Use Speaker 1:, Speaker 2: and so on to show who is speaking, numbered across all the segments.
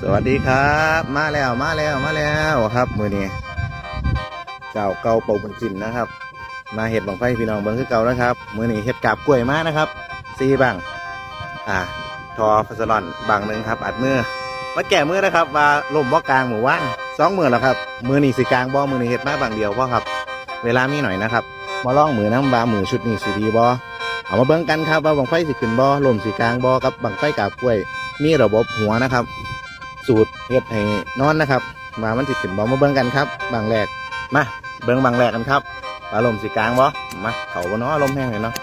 Speaker 1: สวัสดีครับ มาแล้วมาแล้วมาแล้วครับมือนี้เจ้าเก่าเป่าบุญจินนะครับ มาเห็ดบังไฟพี่น้องเบิ้งคือเก่านะครับมือนี้เห็ดกาบกล้วยมานะครับซีบังอ่าทอฟัสลอนบังหนึ่งครับ อัดมือมาแก่มือนะครับว่าลมบ่กลางหมู่ว่านสองมือแล้วครับ มือนี้สีกลางบ่มือนี้เห็ดมาบางเดียวพ่อครับ เวลามีหน่อยนะครับมาล่องมือน้ำบามือชุดนี้สีดีบ่เอามาเบิ้งกันครับว่าบังไฟสิขึ้นบ่ลมสีกลางบ่กับบังไฟกาบกล้วย มีระบบหัวนะครับ สูตรเฮ็ดให้นอนนะครับ มามันสิขึ้นบ่มาเบิ่งกันครับบางแรกมาเบิ่งบางแรกกันครับอารมณ์สิกลางบ่มาเขาบ่เนาะอารมณ์แห้งเลยเนาะ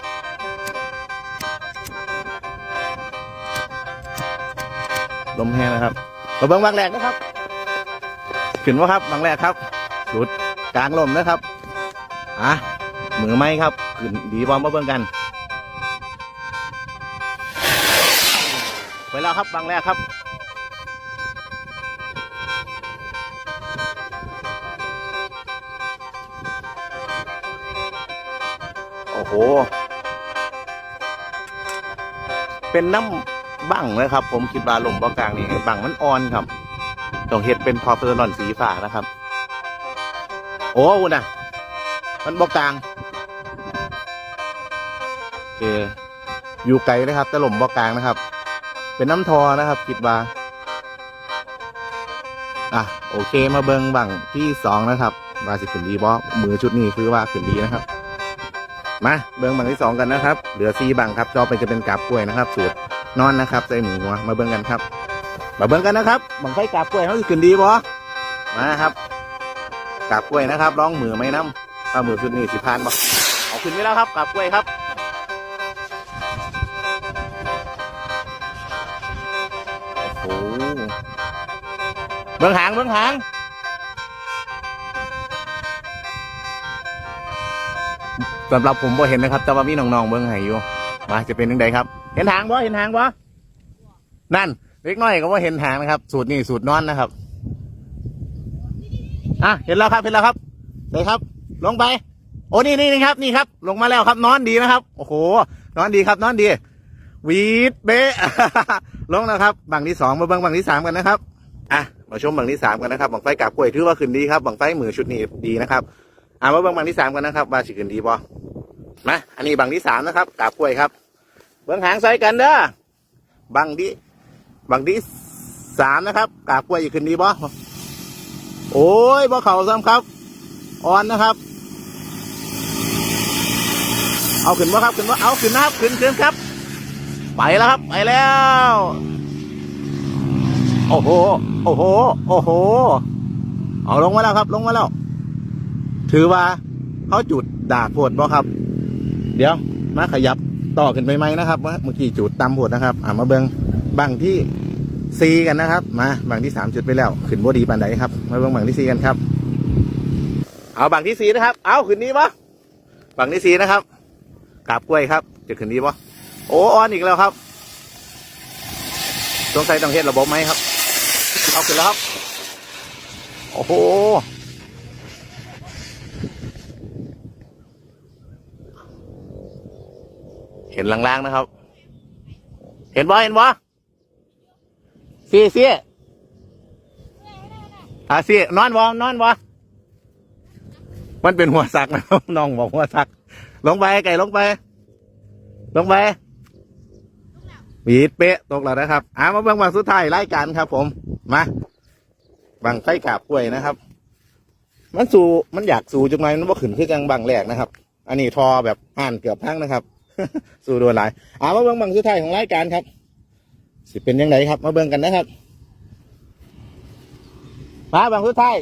Speaker 1: ลมแห้งนะครับมาเบิ่งบางแรกนะครับขึ้นบ่ครับบางแรกครับสูตรกลางลมนะครับอะมือไม้ครับขึ้นดีบ่มาเบิ่งกันไปแล้วครับบางแรกครับ โอ้โห เป็นน้ำบังนะครับ ผมคิดว่าลมบ่กลางนี่บังมันอ่อนครับต้องเห็ดเป็นพอเฟอร์นอนสีฟ้านะครับ โอ้น่ะมันบ่กลางโอเคอยู่ไกลนะครับ แต่ลมบ่กลางนะครับ เป็นน้ำทอนะครับ คิดว่าอะโอเคมาเบิงบังที่สองนะครับวาสิขึ้นดีบ่มือชุดนี้คือว่าขึ้นดีนะครับ มาเบิ้งบังที่สองกันนะครับ เหลือซีบังครับจอไปจะเป็นกาบกล้วยนะครับ สูตรนอนนะครับ ใส่หมูหัวมาเบิ้งกันครับ มาเบิ้งกันนะครับบังไฟกาบกล้วยเขาจะขึ้นดีบ่มาครับกาบกล้วยนะครับร้องมือไม่น้ำถ้ามือชุดนี้สิพานบ่เอาขึ้นไปแล้วครับกาบกล้วยครับโอ้โหเบิ้งหางเบิ้งหาง สำหรับผมบ่เห็นนะครับ แต่ว่ามีน้องๆเบิ่งให้อยู่มาจะเป็นยังไงครับ เห็นหางบ่เห็นหางบ่นั่นเล็กน้อยก็ว่าเห็นหางนะครับ สูตรนี่สูตรนอนนะครับอะเห็นแล้วครับเห็นแล้วครับเลยครับ ลงไป โอ้นี่นี่นี่ครับนี่ครับ ลงมาแล้วครับ นอนดีนะครับ โอ้โห นอนดีครับ นอนดีวีดเบะลงแล้วครับบังที่สองมาบิ่งบังที่สามกันนะครับอะมาชมบังที่สามกันนะครับบังไฟกับกล้วยถือว่าขึ้นดีครับบังไฟมือชุดนี้ดีนะครับอ่ามาบิ่งบังที่สามกันนะครับว่าสิขึ้นดีบ่ มาอันนี้บังที่สามนะครับกาบกล้วยครับ เบิ่งหางใส่กันเด้อบังที่บังที่สามนะครับกาบกล้วยสิขึ้นดีบ่โอ้ยบ่เข่าซ้ำครับอ่อนนะครับ เอาขึ้นบ่ครับขึ้นบ่เอาขึ้นนะครับขึ้นขึ้นครับ ไปแล้วครับ ไปแล้ว โอ้โหโอ้โหโอ้โหเอาลงมาแล้วครับ ลงมาแล้ว ถือว่าเขาจุดดาบโพดบ่ครับ เดี๋ยวมาขยับต่อขึ้นไปไหมนะครับว่าเมื่อกี้จุดตำโพดนะครับ อ่ามาเบิงบังที่ซีกันนะครับ มาบังที่สามจุดไปแล้ว ขึ้นบ่ดีปานใดครับ มาเบิงบังที่ซีกันครับ เอาบังที่สีนะครับ เอาขึ้นนี้ปะบังที่สีนะครับกาบกล้วยครับ จะขึ้นนี้ปะโอ้ออนอีกแล้วครับสงสัยต้องเฮ็ดระบบไหมครับ เอาขึ้นแล้วครับ โอ้โห เห็นลางๆนะครับ เห็นบ่เห็นบ่ซีซีอ่าซีนอนบ่นอนบ่มันเป็นหัวสักนะครับน้องบอกหัวสัก ลงไปไก่ลงไป ลงไปบีดเป๊ะตกแล้วนะครับอ่ามาเบิ่งบังสุดท้ายรายการครับ ผมมาบังไฟกาบกล้วยนะครับ มันสูมันอยากสูจังไงมันบ่ขึ้นคือจังบังแรกนะครับ อันนี้ทอแบบห่านเกือบพังนะครับ สู้โดนหลายเอามาเบิ่งบังสุดท้ายของรายการครับ สิเป็นยังไงครับ มาเบิ่งกันนะครับ มาบังสุดท้าย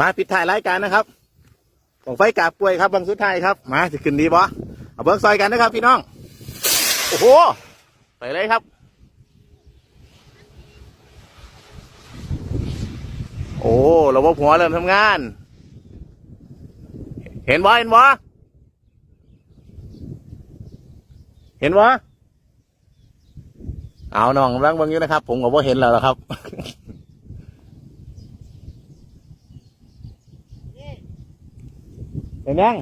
Speaker 1: มาปิดท้ายรายการนะครับของไฟกาบกล้วยครับบังสุดท้ายครับ มาสิขึ้นดีบ่เอาเบิ่งซอยกันนะครับ พี่น้อง โอ้โห ไปเลยครับ โอ้ ระบบหัวเริ่มทำงาน เห็นบ่เห็นบ่เห็นบ่เอาน้องกำลังเบิ่งอยู่นะครับ ผมก็บ่เห็นแล้วละครับเห็นยัง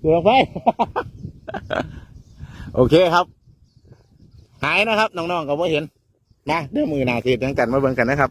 Speaker 1: เกือบไป โอเคครับ หายนะครับน้องๆก็บ่เห็นนะเดี๋ยวมือหนาทีจังกันมาเบิ่งกันนะครับ